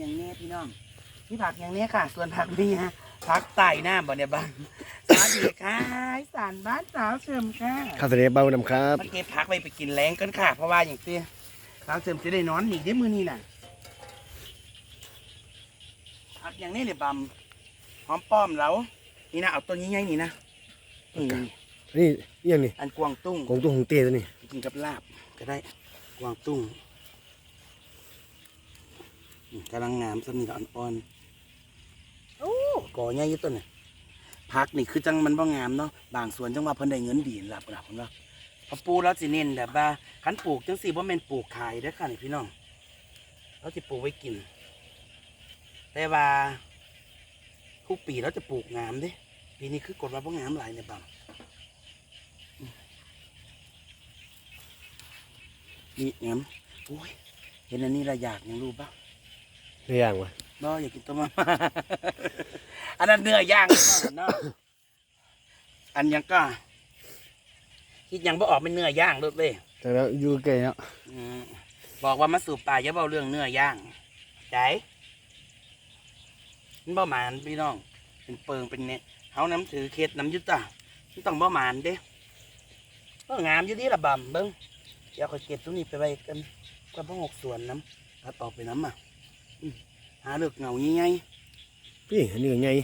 อย่างแน่พี่น้องนี่ผักอย่างแนี้ค่ะ ส่วนผักนี่ฮะผักไต่หน้าบ่เนี่ยบ้างสวัสดีค่ะอีสานบ้านสาวเฉิมค่ะข้าวทะเลเบานำครับมันเก็บผักไปไปกินแรงกันค่ะ เพราะว่าอย่างเตี้ยสาวเฉิมจะได้นอนหนีได้มือนี่น่ะผักอย่างนี้เนี่ยบำหอมป้อมแล้วนี่นะเอาต้นใหญ่ๆนี่นะนี่นี่นี่ยังนี่อันกวางตุ้งกงตุ้งของเต้ตัวนี้กินกับลาบก็ได้กวางตุ้งอืม กำลังงามสมีอ่อนๆโอ้ก่อใหญ่อยี่ต้นนี่พักนี่คือจังมันบ่งามเนาะบางส่วนจังว่าเพิ่นได้เงินดีหลับหลับผมว่าพอปลูกแล้วสิเน้นแบบว่าคันปลูกจังสี่บ่แม่นปลูกขายเด้อค่ะนี่พี่น้องเราสิปลูกไว้กิน แต่ว่าทุกปีเราจะปลูกงามเด้ปีนี้คือกดว่าบ่งามหลายในบางนี่งั้นโอ้ยเห็นอันนี้เราอยากยังรู้ปะ เรียงวะบ่อยากกินตัวมาอันนั้นเนื้อย่างเนาะอันยังก็คิดยังบ่ออกเป็นเนื้อย่างรถเลยแต่แล้วอยู่ไกลเนาะอืมบอกว่ามาสู่ป่าอย่าเบาเรื่องเนื้อย่างใจมันบ่หมานพี่น้อง เป็นเปิงเป็นเนี่ยเขาน้ำถือเคสน้ำยุตตามันต้องบ่หมานเด้ก็งามอยู่ดีละบำเบิ้งเดี๋ยวคอยเก็บตรงนี้ไปไว้กันก็พ่อหกส่วนน้ำตัดออกไปน้ำอะอืม หาเลือกเงาง่ายพี่อันนี้ก็ไงๆ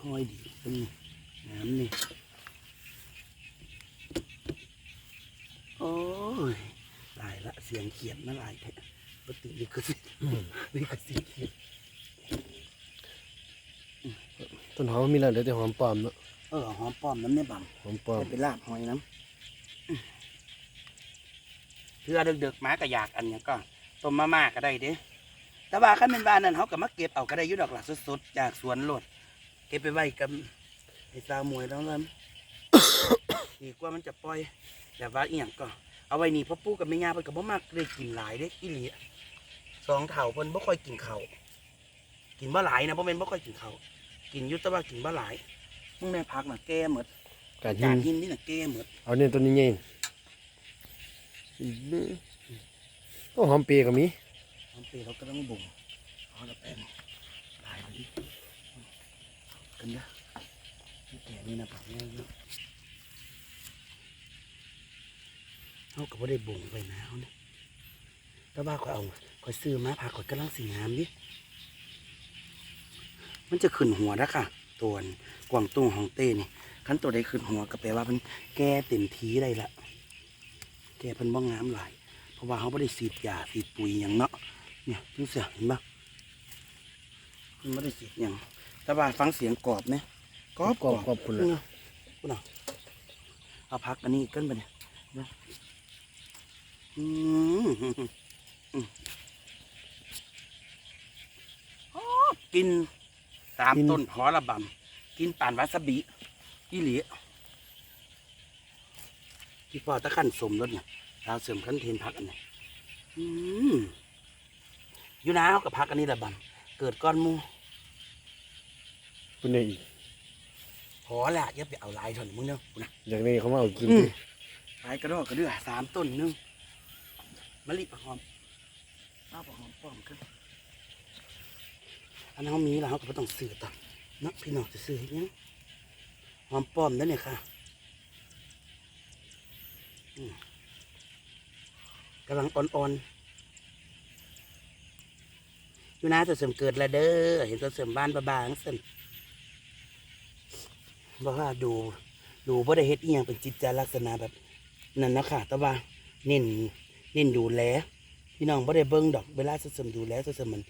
ค่อยดีเป็นน้ำนี่โอ้ยตายละเสียงเขียดมาหลายแท้ปฏิลิขสิทธิ์ลิขสิทธิ์เขียดต้นหอมมีแล้วเหลือแต่หอมปลอมเนาะเออหอมป้อมน้ำเนี่ยบำหอมปลอมไปลาบหอยน้ำเพื่อเด็กๆหมากระยากอันเนี้ยก็ ต้มมาม่าก็ได้เด้แต่ว่าขั้นเป็นบ้านนั้นเขาก็มาเก็บเอาก็ได้อยุดอกหลักสดๆจากสวนโลดเก็บไปไว้กับไอ้สาวมวยแล้วนั้นดีกว่ามันจะปล่อยแต่ว่าอีหยังก็ เอาไว้นี่พ่อปู่กับแม่ย่าเพิ่นก็บ่มักเลยกินหลายเด้อีหลีสองเถ่าเพิ่นบ่ค่อยกินข้าวกินบ่หลายนะบ่แม่นบ่ค่อยกินข้าวกินอยุแต่ว่ากินบ่หลายมึงแม่พักน่ะแก่หมดการหิจากนหินนี่น่ะแก่หมดเอาเนี่ยต้นนี้ไง โอ้หอมเปียก็มีทำเปเราก็ต้องบ่งเอาละแป้งตายไปดิกันนะแก่นี่นะแบบนี้นะเขาก็บ่ได้บ่งไปนะเขาเนี่ยแต่ว่าก็เอาคอยซื้อมาผักคอยกำลังสีงามดิมันจะขึ้นหัวนะค่ะ ตัวนกวางตุ้งของเต้นี่ขั้นตัวใดขึ้นหัวก็แปลว่ามันแก่เต็มทีได้ละแก่เพิ่นบ้องงามหล ราะว่าเขาไม่ได้สีดยาสีดปุ๋ยอย่างเนาะเนี่ยดูเสียงเห็นปะมันไม่ได้สีดอย่างแต่ว่าฟังเสียงกรอบเนี่ยกรอบกรอบกรอบคุณคุณละคุณเอาเอาพักอันนี้กันไปเนี่ยนะอืมอืมโอ้กินตามต้นหอระบำกินป่านวาซาบิอีหลีที่พอตะขั้นสมรสเนี่ย ดาวเสริมขั้นเทนพักอันนี้อืมอยู่นะเอากับพักอันนี้ระบำเกิดก้อนหมูคุณเนี่ยอีกพอละอย่าไปเอาลายเถอะมึงเนาะนะอย่างนี้เขามาเอากินอืมดิลายกระดอกกระเดื่อสามต้นหนึงมะลิประหอมเอาประหอมป้อมกันอันนั้นเขามีแล้วเขาก็บ่ต้องซื้อต่อเนาะพี่น้องจะซื้อให้ยังหอมป้อมนั่นเนี่ยค่ะอืม กำลังอ่อนๆอยู่นะตัวเสริมเกิดแล้วเด้อเห็นตัวเสริมบ้านบางๆเสริมบอกว่าดูดูบ่ได้เฮ็ดอียงเป็นจิตใจลักษณะแบบนั่นนะค่ะแต่ว่าเน้นเน้นดูแลพี่น้องบ่ได้เบิ่งดอกเวลาเสริมดูแลเสริมมัน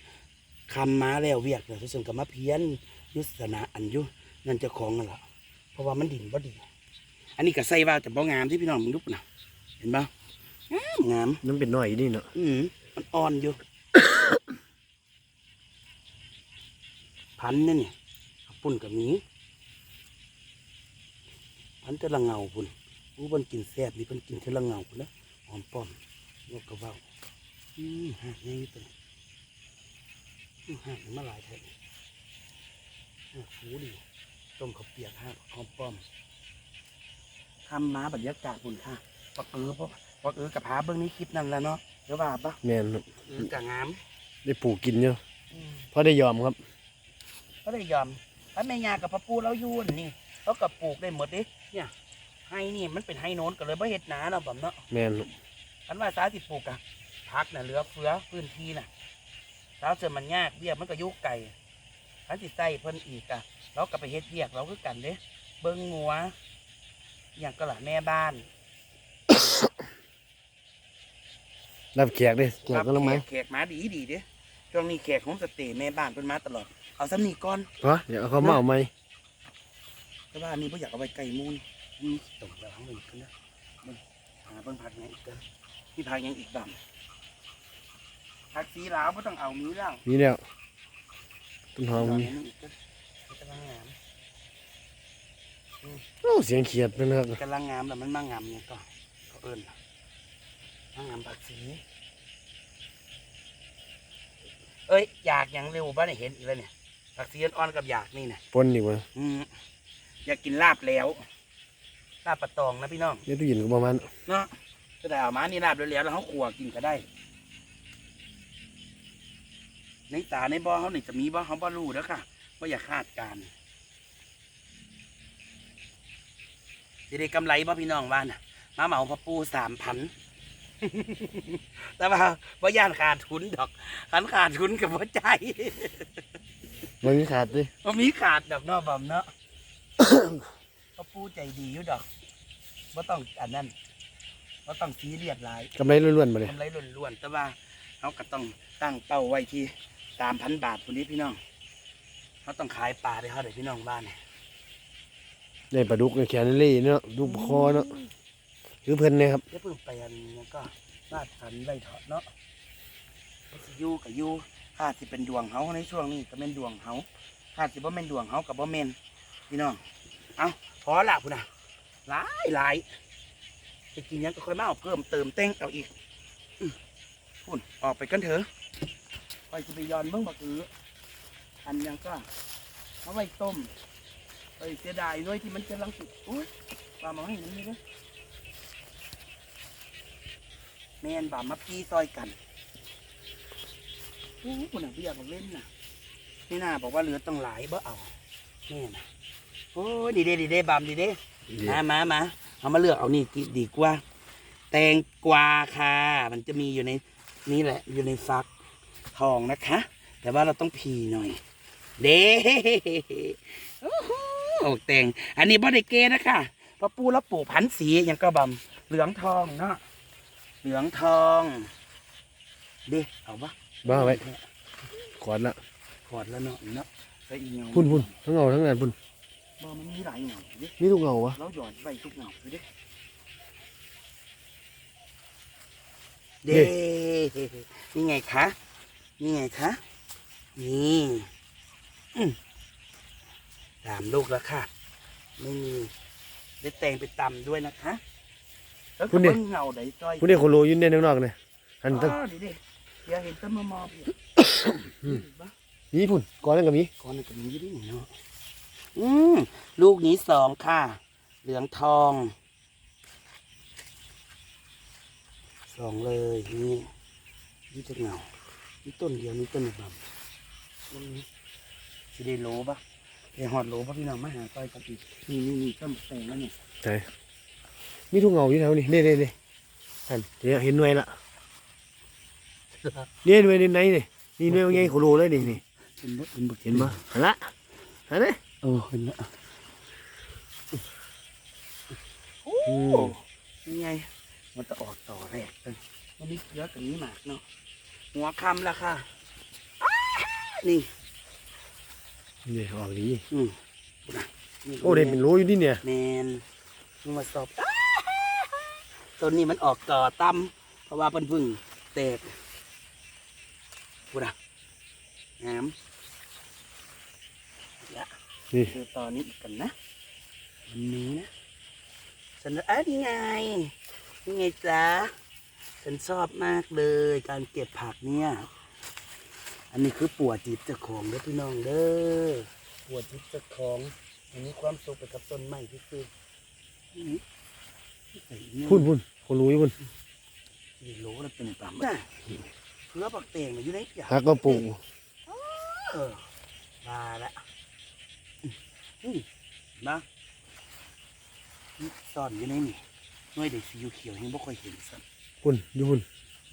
คำมาแล้วเวียกเนี่ยเสริมก็มาเพี้ยนยุสนาอันยุนั่นจ้าของนั่นล่ะเพราะว่ามันดินบ่ดี อันนี้ก็ใส่ว่าแต่บ่งามที่พี่น้องมึงดูปนะเห็นบ่าม งามน้ำเป็นน้อยนี่เนาะอืมมันอ่อนอยู่ พันนี่เนี่ยปุ่นกับนี้พันเทละเงาพุ่นอู้เพิ่นกินแซ่บนี่เพิ่นกินเทละเงาพุ่นนะหอมป้อมนกกระเบ้าอืมหักยังอยู่ตัวนี้อืมหักมาหลายแท้หักฟูดีต้มข้าวเปียกหักหอมป้อมทำมาบรรยากาศพุ่นค่ะปักเออเพราะ ปักเออกับหาเบื้องนี้คลิปนั่นแหละเนาะเอก็ว่าปะแม่นครับมันก็งามได้ปลูกกินเนาะอืมพอได้ยอมครับ ก็เลยยอมถ้าแม่ยากับพ่อปู่เราอยู่นี่เขาก็ปลูกได้หมดเดิเนี่ยให้นี่มันเป็นให้โน้นก็เลยบ่เฮ็ดหนาเนาะบ่เนาะแม่นครับอันว่าสาสิปลูกอะพักน่ะเหลือเฟือพื้นที่น่ะสาวเจอมันยากเบี้ยมันก็อยุกไก่อันสิใส่เพิ่นอีกอะเราก็ไปเฮ็ดเบียกเราคือกันเด้เบิ่งงัวอหย่างก็ล่ะแม่บ้าน รับแขกเด้แขกก็ลงไหมแขกมาดีดีๆเด้ช่วงนี้แขกของสเตย์แม่บ้านเพิ่นมาตลอด เอาซ้ำนี่ก่อนฮะเดี๋ยวเอาเขามาเอาไหมแต่ว่าอันนี้พ่อยากเอาไว้ไก่มูนอืมตรงเดี๋ยวหางมันขึ้นนะเบิ่งหาเบิ่งผักหยังอีกเด้อพี่ผักหยังอีกดำผักสีลาวไม่ต้องเอามีแล้วนี่แล้วต้นหอมดอกมีนี้อีกเด้อมันกำลังงามโอ้เสียงเขียดเป็นครับกำลังงามแต่มันมางามเนี่ยก็เขาเอิ้ นมางามผักสีเอ้ยอยากอย่างเร็วบ้านยเห็นอีกแล้วเนี่ยผักสีอ่อนๆกับอยากนี่เนี่ยปนดีกว่าอืมอยากกินลาบแล้วลาบปลาตองนะพี่น้องเดี๋ยวตู้เยินก็ประมาณเนาะจะได้เอามานี่ลาบแล้วๆแล้วเขาขัวกินก็ได้ในตาในบ่อเขานี่จะมีบ่เขาบ่รู้แล้วค่ะว่าอย่าคาดการณ์จะได้กำไรบ่พี่น้องว่าน่ะมาเหมาพระปูสามพัน แต่ว่าว่าย่านขาดทุนดอกขันขาดทุนกับหัวใจมันมีขาดดิว่ามีขาดดอกเนาะบอมเนาะพระปูใจดีอยู่ดอกว่าต้องอันนั้นว่าต้องซีเรียสหลายกำไรล้วนๆมาเลยกำไรล้วนๆแต่ว่าเขาก็ต้องตั้งเป้าไว้ที่สามพันบาทคนนี้พี่น้องเขาต้องขายปลาได้เท่าไหร่พี่น้องบ้านเนี่ยได้ปลาดุกแขนเล่เนาะดุกคอเนาะ คือเพิ่นเนี่ยครับเดี๋ยวเพิ่งไปอันนี้ก็ลาดสันไว้เถาะเนาะสิอยู่กับอยู่ข้าสิเป็นดวงเขาในช่วงนี้ก็เป็นดวงเขาข้าสิบ่แม่นดวงเขากับบ่แม่นพี่น้องเอาพอละพุ่นน่ะหลายหลายจะกินยังก็ค่อยมาเอาเพิ่มเติมแต่งเอาอีกพุ่นออกไปกันเถอะไปจะไปย้อนเบิ่งบักอืออันยังก็เอาไว้ต้มเอ้ยเสียดายด้วยที่มันจะลังสุดอุ้ยปลาหมอให้มันนี่ด้อ แม่นบ่ามาพี่ซอยกันโอ้คนน่ะเบี้ยบอกเล่นน่ะนี่น่าบอกว่าเหลือต้องหลายบ่เอาแม่น่ะโอ้ยดีเด้ดีเด้บามดีเด้มามามาเอามาเลือกเอานี่กิดีกว่า แตงกวาค่ะมันจะมีอยู่ในนี่แหละ อยู่ในฟักทองนะคะ แต่ว่าเราต้องพีหน่อย เด้โอ้โหแตงอันนี้บ่ได้เกนะคะเพราะปูแล้วปลูกพันธุ์สีอย่างก็บำเหลืองทองเนาะ เหลืองทองเด้เอาปะบ้าไว้กอดละขอดแล้วเนาะเนาะใส่อีเงาพุ่นพุ่นทั้งเงาทั้งงานพุ่นบ่มันมีหลายเงาเด้นี่ทุกเงาวะเราหยอดใบทุกเงาอยู่เด้เด้นี่ไงคะนี่ไงคะนี่อืมสามลูกแล้วค่ะไม่มีได้แต่งไปตำด้วยนะคะ แล้วก็เบิ่งเงาใดจ้อยพุ่นเนี่ยโคโลอยืนเด่นข้างนอกเนี่ยหันตั้งอ๋อนี่เด้เดี๋ยวเห็นต้นมะมอพี่บ้านี่พุ่นกอดนั่นก็มีก้อนนนกับนี้ด้วยเนาะอืมลูกนี้สองค่ะ เหลืองทองสองเลยนี่นี่จะเหงานี่ต้นเดียวนี่ต้นแบบต้นนี้สิได้โลปะไอหอดโลปะพี่น้องมาหาต้อยกันอีกนี่นี่นี่ต้นแตงแล้วเนี่ย ใช่ มีทุกเงาอยู่แถวนี้เด้เด้เด้หันเดี๋ยวเห็นหน่วยละเนี่ยหน่วยในไหนนี่นี่หน่วยว่าไงโคโลเลยนี่นี่เป็นบเป็นบเห็นปะหันละหันเลยโอ้เห็นละโอ้อืมนี่ไงมันจะออกต่อแรกเลยมันมีเยอะกว่านี้มากเนาะหัวคำละค่ะอ้านี่นี่ออกดีอืมนะนี่โอ้เด่นเป็นโลอยู่นี่เนี่ยแมนมึงมาสอบอ้า ต้นนี้มันออกต่อตำเพราะว่าเป็นพึ่งแตกพูดอะงามเดี๋ยวนี่ดูตอนนี้อีกกันนะวันนี้นะฉันเอ้ยนี่ไงนี่ไงจ๊ะฉันชอบมากเลยการเก็บผักเนี่ย อันนี้คือปวดจิตเจ้าของเด้อพี่น้องเด้อปวดจิตเจ้าของ อันนี้ความสุขไปกับต้นไม้ที่คือนี่ใส่เงี้ย พุ่นพุ่นโคโลอยู่พุ่นสี่โลแล้วเป็นปั๊มน่ะเพื่อปักเตงมาอยู่ในจ่าหักก็ปลูกเออมาละอืมนะนี่ซ่อนอยู่ในนี่หน่วยเด็กสีเขียวๆยังไม่ค่อยเห็นสันพุ่นอยู่พุ่น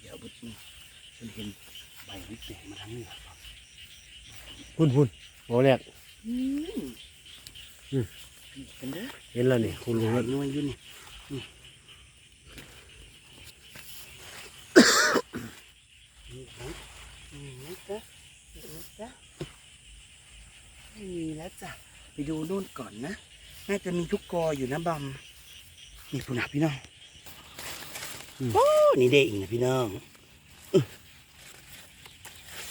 เดี๋ยวบุตรนี่ฉันเห็นใบมันแตกมาทั้งนี้ครับพุ่นพุ่นโอ้แรกอืมอืมพี่กันเด้อเห็นแล้วนี่คุณลุงหแล้วลายหน่วยอยู่นี่ นี่นี่ครับนี่นะจ๊ะนี่นะจ๊ะไม่มีแล้วจ้ะไปดูนู่นก่อนนะน่าจะมีทุกกออยู่นะบอมนี่คุณนะพี่น้องโอ้นี่เด้อีกนะพี่น้อง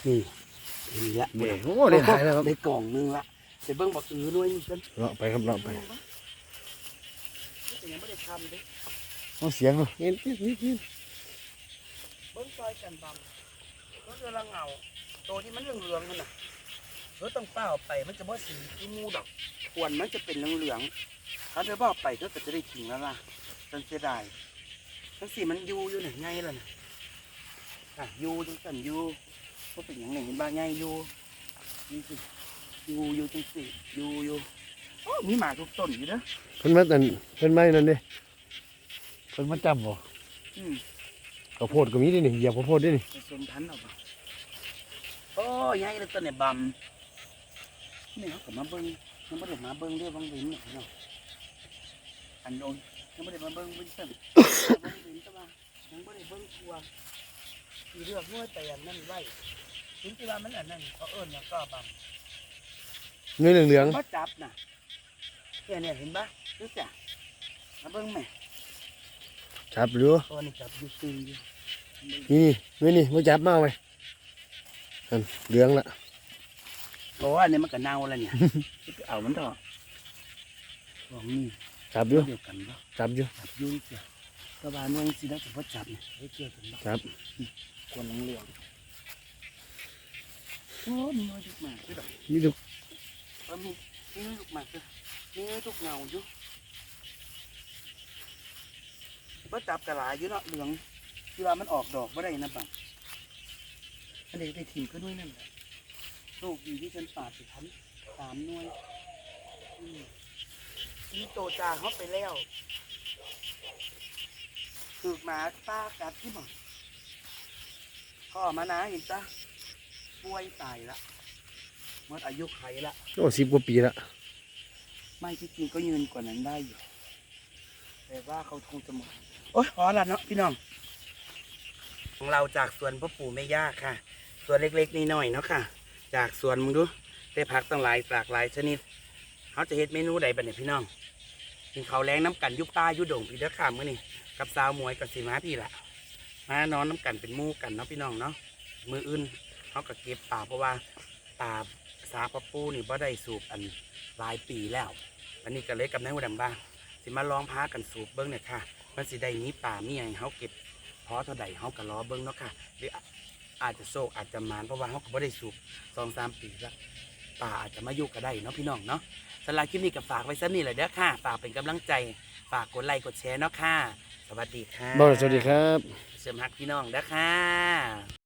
นี่นี่ละเด็โอ้ได้หลายแล้วครับได้กล่องนึงละไปเบิ้งบอกอือด้วยนี่กันเลาะไปครับเลาะไป แต่ยังไม่ได้ทำเลยเอาเสียงเอาเห็นนิดนิดนิดเบิ้งซอยกันบอมก็จะละเงาตัวที่มันเหลืองๆนั่นน่ะเออต้องเป้าไปมันจะบ่สีที่มูดอกควรมันจะเป็นเหลืองๆถ้าเธอเป้าไปเธอก็จะได้กินแล้วล่ะจนเสียดายทั้งสี่มันอยูอยู่ไหนไงล่ะน่ะอะอยูจังสันอยูก็เป็นอย่างไรเห็นบ้างไงอยูนี่สิอยูอยูจังสิอยูอยูโอ้มีหมาทุกต้นอยู่เด้อ เพิ่นมาแต่นเพิ่นมานั่นเด้เพิ่นมาจับบ่อืมข้าวโพดก็มีเดินี่เหยียบข้าวโพดเดินี่ผสมพันธุ์เอาไปโอ้ยยายเลยตัวเนี่ยบำนี่เขาก็มาเบิ้งยังไม่ได้มาเบิ้งเรื่องบางวินเนี่ยเนาะอันโดนยังไม่ได้มาเบิ้งวินเส้นบางวินแต่ว่ายังไม่ได้เบิ้งทัวที่เลือกน้วยแต่อันนั่นไว้ถึงที่ว่ามันอันนั้นเขาเอิ้นเนี่ยก็บำเนื้อเหลืองก็จับน่ะ เนี่ยเนี่ยเห็นปะรู้จักมาเบิ้งไหมๆจับอยู่ตัวนี้จับอยู่ตึงอยู่นี่นี่นี่มาจับมาเอาไว้นั่นเหลืองละเพราะว่าเนี่ยมันก็เน่าแล้วเนี่ยไปเอามันเถอะบอกนี่จับอยู่เดียวกันปะจับอยู่จับยุ่งเสียกระบาลนวลสิแล้วแต่ว่าจับเนี่ยไม่เกี่ยวกันปะจับควรเหลืองๆโอ้มีน้อยลูกหมากด้วยดอกนี่ดูเออมีมีน้อยลูกหมากด้วยมี น้อยลูกเงาอยู่ว่าจับกระหลายอยู่เนาะเหลืองเวลามันออกดอกไม่ได้นะบังอันนี้ได้ถิ่มก็ด้วยนั่นแหละโชคดีที่ฉันปาดไปทันสามหน่วยนี่โตจาเขาไปแล้วถูกหมาป้ากัดที่บ่พ่อมานะเห็นจ้ะป่วยตายละหมดอายุไขละโอ้สิบกว่าปีละ ไม่ที่จริงก็ยืนกว่านั้นได้อยู่ แต่ว่าเขาคงจะหมดโอ๊ยพอละเนาะพี่น้อง ของเราจากสวนพ่อปู่แม่ย่าค่ะ สวนเล็กๆน้อยๆเนาะค่ะ จากสวนมึงดูได้ผักตั้งหลายหลากหลายชนิดเขาจะเฮ็ดเมนูใดบัดเนี่ยพี่น้องกินข้าวแรงน้ำกันอยุป้าอยุดงพี่เด้อค่ะมื้อนี้กับสาวหมวยกับสีม้าพี่ละมานอนน้ำกันเป็นหมู่กันเนาะพี่น้องเนาะมืออื่นเขาก็เก็บป่าเพราะว่าป่า สาพ่อปู่นี่บ่ได้สูบอันหลายปีแล้ว อันนี้ก็เลยกับนายหัวดำบ้างสิมาลองพากันสูบเบิ้งเนี่ยค่ะมันสิได้มีป่ามีอย่างเขาเก็บพอเท่าใดเขาก็รอเบิ้งเนาะค่ะหรืออาจจะโศกอาจจะมานเพราะว่าเขาก็บ่ได้สูบสองสามปีแล้วป่าอาจจะมาอยู่ก็ได้เนาะพี่น้องเนาะสำหรับคลิปนี้ก็ฝากไว้สักนี่แหละเด้อค่ะฝากเป็นกำลังใจฝากกดไลค์กดแชร์เนาะค่ะ สวัสดีค่ะบ่สวัสดีครับ เสริมฮักพี่น้องเด้อค่ะ